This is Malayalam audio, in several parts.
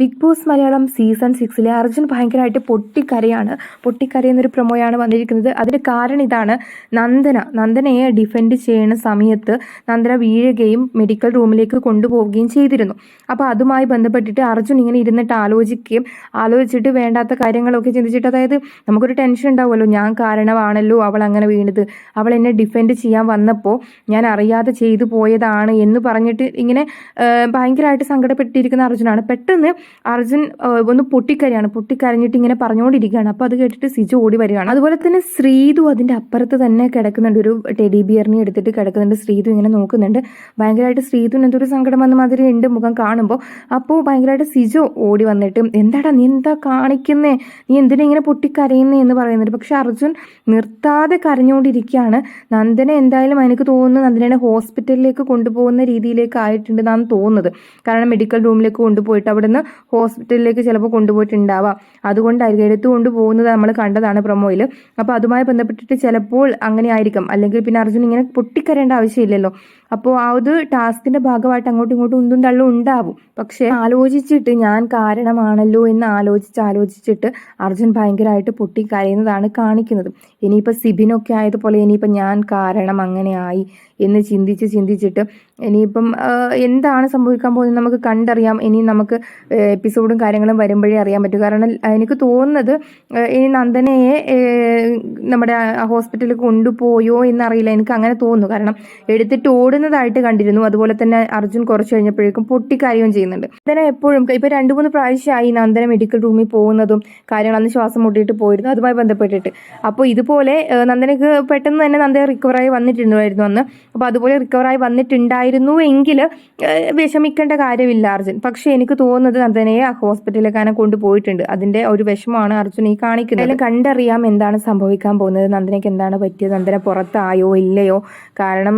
ബിഗ് ബോസ് മലയാളം സീസൺ സിക്സിലെ അർജുൻ ഭയങ്കരമായിട്ട് പൊട്ടിക്കരയാണ്. പൊട്ടിക്കരയെന്നൊരു പ്രൊമോയാണ് വന്നിരിക്കുന്നത്. അതിന് കാരണം ഇതാണ് നന്ദന. നന്ദനയെ ഡിഫെൻഡ് ചെയ്യുന്ന സമയത്ത് നന്ദന വീഴുകയും മെഡിക്കൽ റൂമിലേക്ക് കൊണ്ടുപോവുകയും ചെയ്തിരുന്നു. അപ്പോൾ അതുമായി ബന്ധപ്പെട്ടിട്ട് അർജുൻ ഇങ്ങനെ ഇരുന്നിട്ട് ആലോചിക്കുകയും ആലോചിച്ചിട്ട് വേണ്ടാത്ത കാര്യങ്ങളൊക്കെ ചിന്തിച്ചിട്ട് അതായത് നമുക്കൊരു ടെൻഷൻ ഉണ്ടാവുമല്ലോ. ഞാൻ കാരണമാണല്ലോ അവൾ അങ്ങനെ വീണത്. അവൾ എന്നെ ഡിഫെൻഡ് ചെയ്യാൻ വന്നപ്പോൾ ഞാൻ അറിയാതെ ചെയ്തു പോയതാണ് എന്ന് പറഞ്ഞിട്ട് ഇങ്ങനെ ഭയങ്കരമായിട്ട് സങ്കടപ്പെട്ടിരിക്കുന്ന അർജുനാണ്. പെട്ടെന്ന് അർജുൻ ഒന്ന് പൊട്ടിക്കരയാണ്. പൊട്ടിക്കരഞ്ഞിട്ട് ഇങ്ങനെ പറഞ്ഞുകൊണ്ടിരിക്കുകയാണ് അപ്പോൾ അത് കേട്ടിട്ട് സിജു ഓടി വരികയാണ്. അതുപോലെ തന്നെ ശ്രീതു അതിന്റെ അപ്പുറത്ത് തന്നെ കിടക്കുന്നുണ്ട്. ഒരു ടെഡി ബിയറിനെ എടുത്തിട്ട് കിടക്കുന്നുണ്ട്. ശ്രീതു ഇങ്ങനെ നോക്കുന്നുണ്ട്. ഭയങ്കരമായിട്ട് ശ്രീതുവിന് എന്തൊരു സങ്കടം വന്ന മാതിരി ഉണ്ട് മുഖം കാണുമ്പോൾ അപ്പോൾ ഭയങ്കരമായിട്ട് സിജു ഓടി വന്നിട്ട് എന്താടാ നീ എന്താ കാണിക്കുന്നേ? നീ എന്തിനാ ഇങ്ങനെ പൊട്ടിക്കരയുന്നേ? എന്ന് പറയുന്നുണ്ട്. പക്ഷെ അർജുൻ നിർത്താതെ കരഞ്ഞുകൊണ്ടിരിക്കുകയാണ് നന്ദനെ എന്തായാലും എനിക്ക് തോന്നുന്നു നന്ദനെ ഹോസ്പിറ്റലിലേക്ക് കൊണ്ടുപോകുന്ന രീതിയിലേക്ക് ആയിട്ടുണ്ടെന്നാണ് തോന്നുന്നത്. കാരണം മെഡിക്കൽ റൂമിലേക്ക് കൊണ്ടുപോയിട്ട് അവിടുന്ന് ഹോസ്പിറ്റലിലേക്ക് ചിലപ്പോൾ കൊണ്ടുപോയിട്ടുണ്ടാവാം. അതുകൊണ്ടായിരിക്കും എടുത്തു കൊണ്ടുപോകുന്നത് നമ്മൾ കണ്ടതാണ് പ്രൊമോയിൽ അപ്പോൾ അതുമായി ബന്ധപ്പെട്ടിട്ട് ചിലപ്പോൾ അങ്ങനെ ആയിരിക്കും അല്ലെങ്കിൽ പിന്നെ അർജുൻ ഇങ്ങനെ പൊട്ടിക്കരേണ്ട ആവശ്യമില്ലല്ലോ. അപ്പോൾ ആ ഒരു ടാസ്കിന്റെ ഭാഗമായിട്ട് അങ്ങോട്ടും ഇങ്ങോട്ടും ഉന്തും തള്ളും ഉണ്ടാവും. പക്ഷേ ആലോചിച്ചിട്ട് ഞാൻ കാരണമാണല്ലോ എന്ന് ആലോചിച്ച് ആലോചിച്ചിട്ട് അർജുൻ ഭയങ്കരമായിട്ട് പൊട്ടിക്കരയുന്നതാണ് കാണിക്കുന്നത്. ഇനിയിപ്പോൾ സിബിനൊക്കെ ആയതുപോലെ ഇനിയിപ്പോൾ ഞാൻ കാരണം അങ്ങനെ ആയി എന്ന് ചിന്തിച്ച് ചിന്തിച്ചിട്ട് ഇനിയിപ്പം എന്താണ് സംഭവിക്കാൻ പോകുന്നത് നമുക്ക് കണ്ടറിയാം. ഇനി നമുക്ക് എപ്പിസോഡും കാര്യങ്ങളും വരുമ്പോഴേ അറിയാൻ പറ്റൂ. കാരണം എനിക്ക് തോന്നുന്നത് ഈ നന്ദനയെ നമ്മുടെ ഹോസ്പിറ്റലിൽ കൊണ്ടുപോയോ എന്നറിയില്ല. എനിക്ക് അങ്ങനെ തോന്നുന്നു. കാരണം എടുത്തിട്ട് ഓടുന്നതായിട്ട് കണ്ടിരുന്നു. അതുപോലെ തന്നെ അർജുൻ കുറച്ച് കഴിഞ്ഞപ്പോഴേക്കും പൊട്ടിക്കാര്യവും ചെയ്യുന്നുണ്ട്. നന്ദന എപ്പോഴും ഇപ്പൊ രണ്ട് മൂന്ന് പ്രാവശ്യമായി നന്ദന മെഡിക്കൽ റൂമിൽ പോകുന്നതും കാര്യങ്ങൾ അന്ന് ശ്വാസം മുട്ടിയിട്ട് പോയിരുന്നു. അതുമായി ബന്ധപ്പെട്ടിട്ട്. അപ്പോൾ ഇതുപോലെ നന്ദനക്ക് പെട്ടെന്ന് തന്നെ നന്ദന റിക്കവറായി വന്നിട്ടുണ്ടായിരുന്നു അന്ന്. അപ്പോൾ അതുപോലെ റിക്കവറായി വന്നിട്ടുണ്ടായിരുന്നു എങ്കിൽ വിഷമിക്കേണ്ട കാര്യമില്ല അർജുൻ. പക്ഷേ എനിക്ക് തോന്നുന്നത് നന്ദനയെ ആ ഹോസ്പിറ്റലിലേക്കാണ് കൊണ്ടുപോയിട്ടുണ്ട്. അതിന്റെ ഒരു വിഷമമാണ് അർജുൻ ഈ കാണിക്കുന്നത്. അതിൽ കണ്ടറിയാം എന്താണ് സംഭവിക്കാൻ പോകുന്നത്. നന്ദനയ്ക്ക് എന്താണ് പറ്റിയത്? നന്ദന പുറത്തായോ ഇല്ലയോ? കാരണം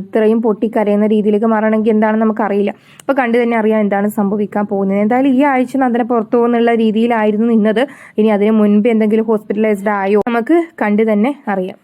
ഇത്രയും പൊട്ടിക്കരയുന്ന രീതിയിലേക്ക് മാറണമെങ്കിൽ എന്താണെന്ന് നമുക്കറിയില്ല. അപ്പോൾ കണ്ടു തന്നെ അറിയാം എന്താണ് സംഭവിക്കാൻ പോകുന്നത്. എന്തായാലും ഈ ആഴ്ച നന്ദന പുറത്തു പോകുന്നുള്ള രീതിയിലായിരുന്നു നിന്നത്. ഇനി അതിന് മുൻപ് എന്തെങ്കിലും ഹോസ്പിറ്റലൈസ്ഡ് ആയോ? നമുക്ക് കണ്ടു തന്നെ അറിയാം.